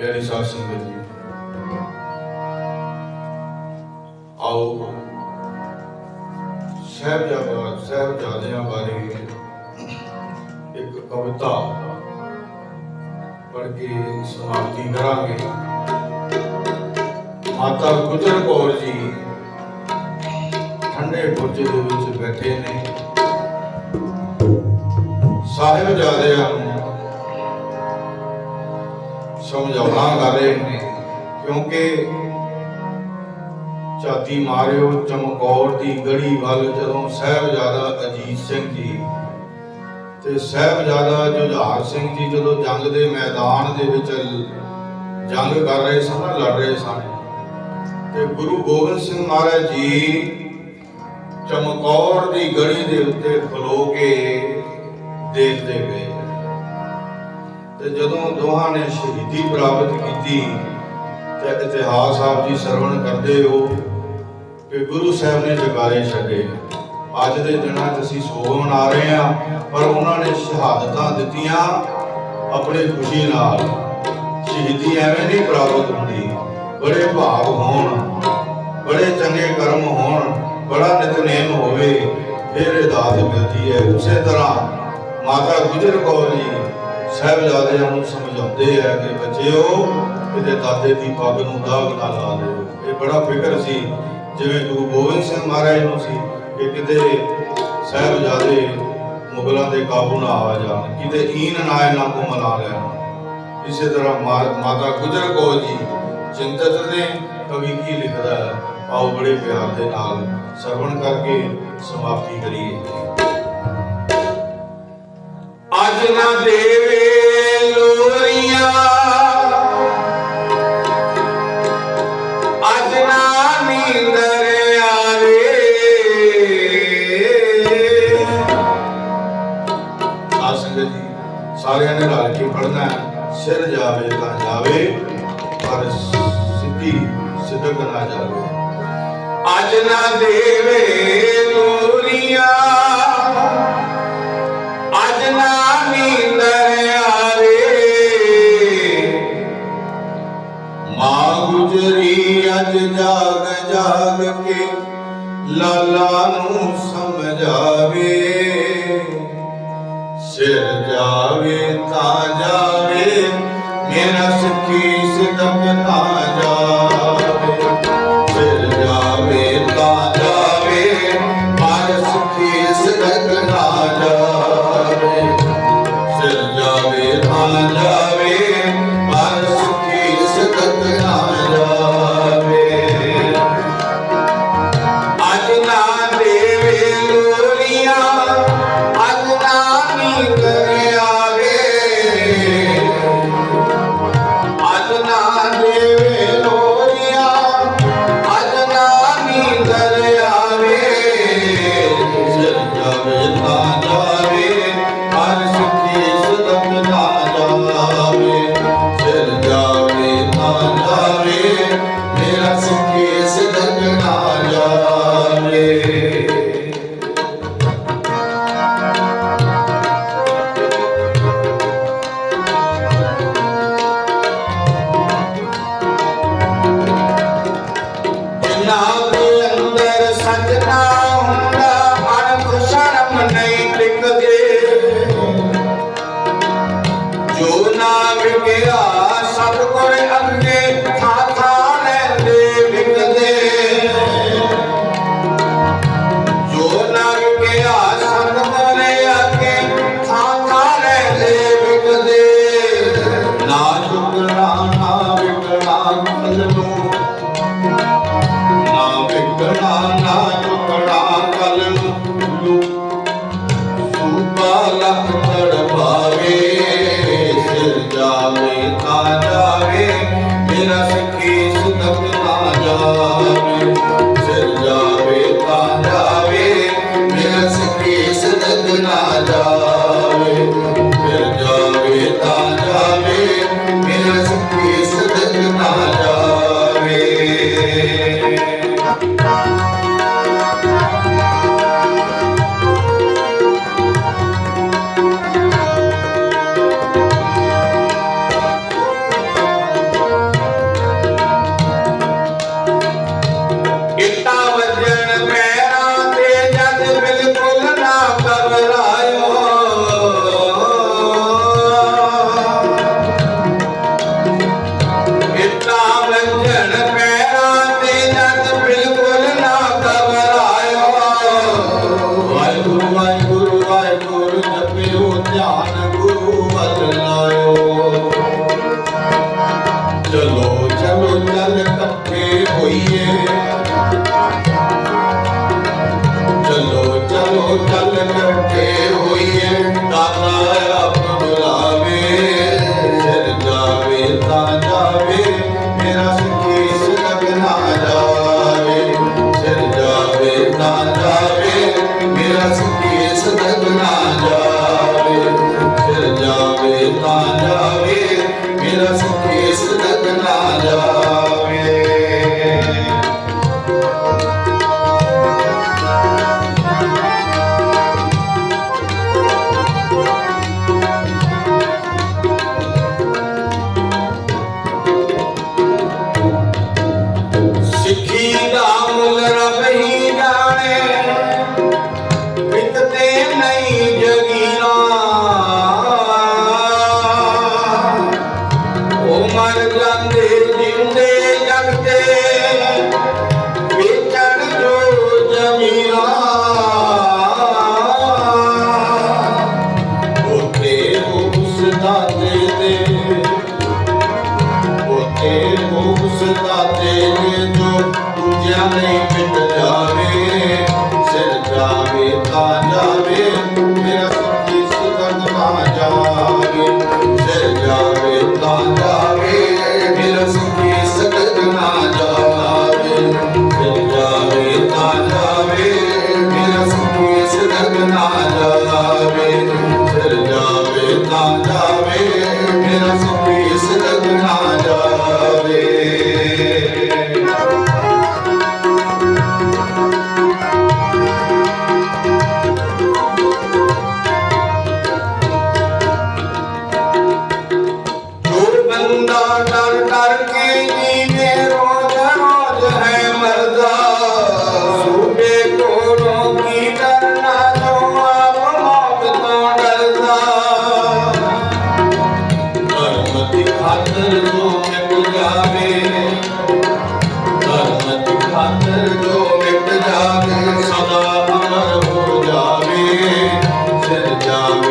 ਪਿਆਰੀ ਸਾਧ ਸੰਗਤ ਜੀ। ਆਓ ਸਾਹਿਬਜ਼ਾਦਾ ਸਾਹਿਬਜ਼ਾਦਿਆਂ ਬਾਰੇ ਇੱਕ ਕਵਿਤਾ ਪੜ੍ਹ ਕੇ ਸਮਾਪਤੀ ਕਰਾਂਗੇ। ਮਾਤਾ ਗੁਜਰ ਕੌਰ ਜੀ ਠੰਡੇ ਬੁਰਜ ਦੇ ਵਿੱਚ ਬੈਠੇ ਨੇ। ਸਾਹਿਬਜ਼ਾਦਿਆਂ ਨੂੰ ਸਮਝਾਉਣਾ ਕਰ ਰਹੇ ਨੇ ਕਿਉਂਕਿ ਝਾਤੀ ਮਾਰਿਓ, ਚਮਕੌਰ ਦੀ ਗੜੀ ਵੱਲ ਜਦੋਂ ਸਾਹਿਬਜ਼ਾਦਾ ਅਜੀਤ ਸਿੰਘ ਜੀ ਤੇ ਸਾਹਿਬਜ਼ਾਦਾ ਜੁਝਾਰ ਸਿੰਘ ਜੀ ਜਦੋਂ ਜੰਗ ਦੇ ਮੈਦਾਨ ਦੇ ਵਿੱਚ ਜੰਗ ਕਰ ਰਹੇ ਸਨ, ਲੜ ਰਹੇ ਸਨ, ਤੇ ਗੁਰੂ ਗੋਬਿੰਦ ਸਿੰਘ ਮਹਾਰਾਜ ਜੀ ਚਮਕੌਰ ਦੀ ਗੜੀ ਦੇ ਉੱਤੇ ਖਲੋ ਕੇ ਦੇਖਦੇ ਗਏ ਤੇ ਜਦੋਂ ਦੋਹਾਂ ਨੇ ਸ਼ਹੀਦੀ ਪ੍ਰਾਪਤ ਕੀਤੀ ਤੇ ਇਤਿਹਾਸ ਆਪ ਜੀ ਸਰਵਣ ਕਰਦੇ ਹੋ ਕਿ ਗੁਰੂ ਸਾਹਿਬ ਨੇ ਜਗਾਰੇ ਛੱਡੇ। ਅੱਜ ਦੇ ਦਿਨਾਂ 'ਚ ਅਸੀਂ ਸੋਗ ਮਨਾ ਰਹੇ ਹਾਂ, ਪਰ ਉਹਨਾਂ ਨੇ ਸ਼ਹਾਦਤਾਂ ਦਿੱਤੀਆਂ ਆਪਣੀ ਖੁਸ਼ੀ ਨਾਲ। ਸ਼ਹੀਦੀ ਐਵੇਂ ਨਹੀਂ ਪ੍ਰਾਪਤ ਹੁੰਦੀ। ਬੜੇ ਭਾਵ ਹੋਣ, ਬੜੇ ਚੰਗੇ ਕਰਮ ਹੋਣ, ਬੜਾ ਨਿਤਨੇਮ ਹੋਵੇ, ਫਿਰ ਇਹ ਦਾਤ ਮਿਲਦੀ ਹੈ। ਉਸੇ ਤਰ੍ਹਾਂ ਮਾਤਾ ਗੁਜਰ ਕੌਰ ਜੀ ਸਾਹਿਬਜ਼ਾਦਿਆਂ ਨੂੰ ਸਮਝਾਉਂਦੇ ਆ ਕਿ ਬੱਚਿਓ ਕਿਤੇ ਦਾਦੇ ਦੀ ਪੱਗ ਨੂੰ ਦਾਗ ਨਾ ਲਾ ਦਿਓ ਇਹ ਬੜਾ ਫਿਕਰ ਸੀ, ਜਿਵੇਂ ਗੁਰੂ ਗੋਬਿੰਦ ਸਿੰਘ ਮਹਾਰਾਜ ਨੂੰ ਸੀ ਕਿ ਕਿਤੇ ਸਾਹਿਬਜ਼ਾਦੇ ਮੁਗਲਾਂ ਦੇ ਕਾਬੂ ਨਾ ਆ ਜਾਣ, ਕਿਤੇ ਈਨ ਨਾ ਇਹਨਾਂ ਕੋ ਮਨਾ ਲੈਣ। ਇਸੇ ਤਰ੍ਹਾਂ ਮਾਤਾ ਗੁਜਰ ਕੌਰ ਜੀ, ਚਿੰਤਤ ਨੇ ਕਵੀ ਕੀ ਲਿਖਦਾ ਹੈ? ਆਓ ਬੜੇ ਪਿਆਰ ਦੇ ਨਾਲ ਸਰਵਣ ਕਰਕੇ ਸਮਾਪਤੀ ਕਰੀਏ। ਅੱਜ ਨਾ ਦੇਵੇ ਸਿੱਧਕ ਨਾ ਜਾਵੇ ਅੱਜ ਨਾ ਦੇਵੇ ਲੋਰੀਆਂ ਅੱਜ ਨਾ ਨੀਂਦਰ ਆਵੇ। ਮਾਂ ਗੁਜਰੀ ਅੱਜ ਜਾਗ ਜਾਗ ਕੇ ਲਾਲਾ ਨੂੰ ਸਮਝਾਵੇ ਜਾਵੇ ਨਾਮ ਵਿਗਿਆ ਸਤਿਗੁਰ ਅੰਗੇ ਤਾਂ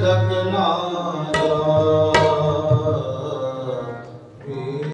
ਤਾਂ ਜਾਵੇ ਮੇਰਾ ਸਿੱਖੀ ਸਿਦਕ